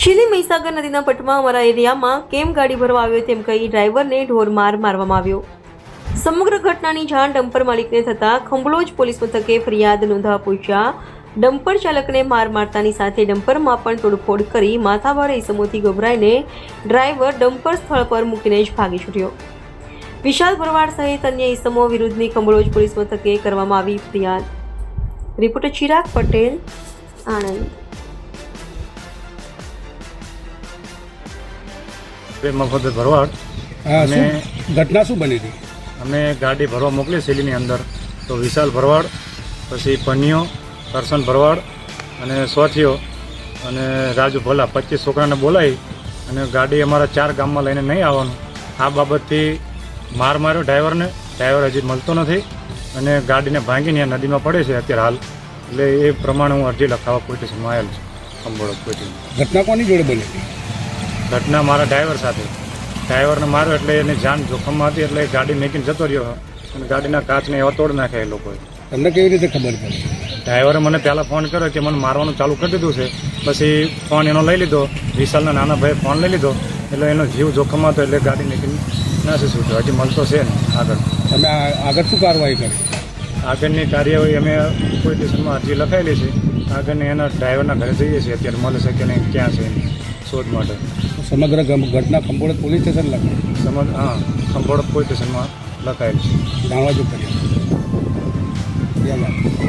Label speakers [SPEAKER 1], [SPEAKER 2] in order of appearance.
[SPEAKER 1] શિલી મહીસાગર નદીના પટમાં અમારા એરિયામાં કેમ ગાડી ભરવા આવ્યો તેમ કહી ડ્રાઈવરને ઢોરમાર મારવામાં આવ્યો. સમગ્ર ઘટનાની જાણ ડમ્પર માલિકને થતાં ખંભલોજ પોલીસ મથકે ફરિયાદ નોંધવા પહોંચ્યા. ડમ્પર ચાલકને માર મારતાની સાથે ડમ્પરમાં પણ તોડફોડ કરી માથાભારે ઇસમોથી ગભરાઈને ડ્રાઈવર ડમ્પર સ્થળ પર મૂકીને જ ભાગી છૂટ્યો. વિશાલ ભરવાડ સહિત અન્ય ઇસમો વિરુદ્ધની ખંભલોજ પોલીસ મથકે કરવામાં આવી ફરિયાદ. રિપોર્ટર ચિરાગ પટેલ, આણંદ.
[SPEAKER 2] પ્રેમ મફત ભરવાડ. અને
[SPEAKER 3] ઘટના શું બની હતી?
[SPEAKER 2] અમે ગાડી ભરવા મોકલી શેલીની અંદર. તો વિશાલ ભરવાડ પછી પન્યો કરશન ભરવાડ અને સોથીઓ અને રાજુ ભોલા પચીસ છોકરાને બોલાવી અને ગાડી અમારા ચાર ગામમાં લઈને નહીં આવવાનું. આ બાબતથી માર માર્યો ડ્રાઈવરને. ડ્રાઈવર હજી મળતો નથી. અને ગાડીને ભાંગીને નદીમાં પડે છે અત્યારે હાલ. એટલે એ પ્રમાણે હું અરજી લખાવવા પોલીસ સ્ટેશનમાં આવેલ છું. અંબોડ પોલીસ
[SPEAKER 3] ઘટના કોની જોડે બની હતી?
[SPEAKER 2] ઘટના મારા ડ્રાઈવર સાથે. ડ્રાઈવરને માર્યો એટલે એની જાન જોખમમાં હતી એટલે ગાડી મેકીને જતો રહ્યો અને ગાડીના કાચને એવા તોડ નાખ્યા એ લોકોએ.
[SPEAKER 3] તમને કેવી રીતે ખબર પડી?
[SPEAKER 2] ડ્રાઈવરે મને પહેલાં ફોન કર્યો કે મને મારવાનું ચાલુ કરી દીધું છે. પછી ફોન એનો લઈ લીધો. વિશાલના નાના ભાઈએ ફોન લઈ લીધો. એટલે એનો જીવ જોખમમાં હતો એટલે ગાડી મેકીને નાસી છૂટ્યો હજી મળતો છે ને આગળ.
[SPEAKER 3] તમે આગળ શું કાર્યવાહી કરી?
[SPEAKER 2] આગળની કાર્યવાહી અમે કોઈ સ્ટેશનમાં અરજી લખાયેલી છે. આગળની એના ડ્રાઈવરના ઘરે જઈએ છીએ અત્યારે મળે છે કે નહીં ક્યાં છે શોધ માટે.
[SPEAKER 3] સમગ્ર ઘટના ખંભોળ પોલીસ સ્ટેશન લખાય
[SPEAKER 2] સમજ હા ખંભોળ પોલીસ સ્ટેશનમાં લખાયેલ છે.
[SPEAKER 3] જાણવા જો કર્યા.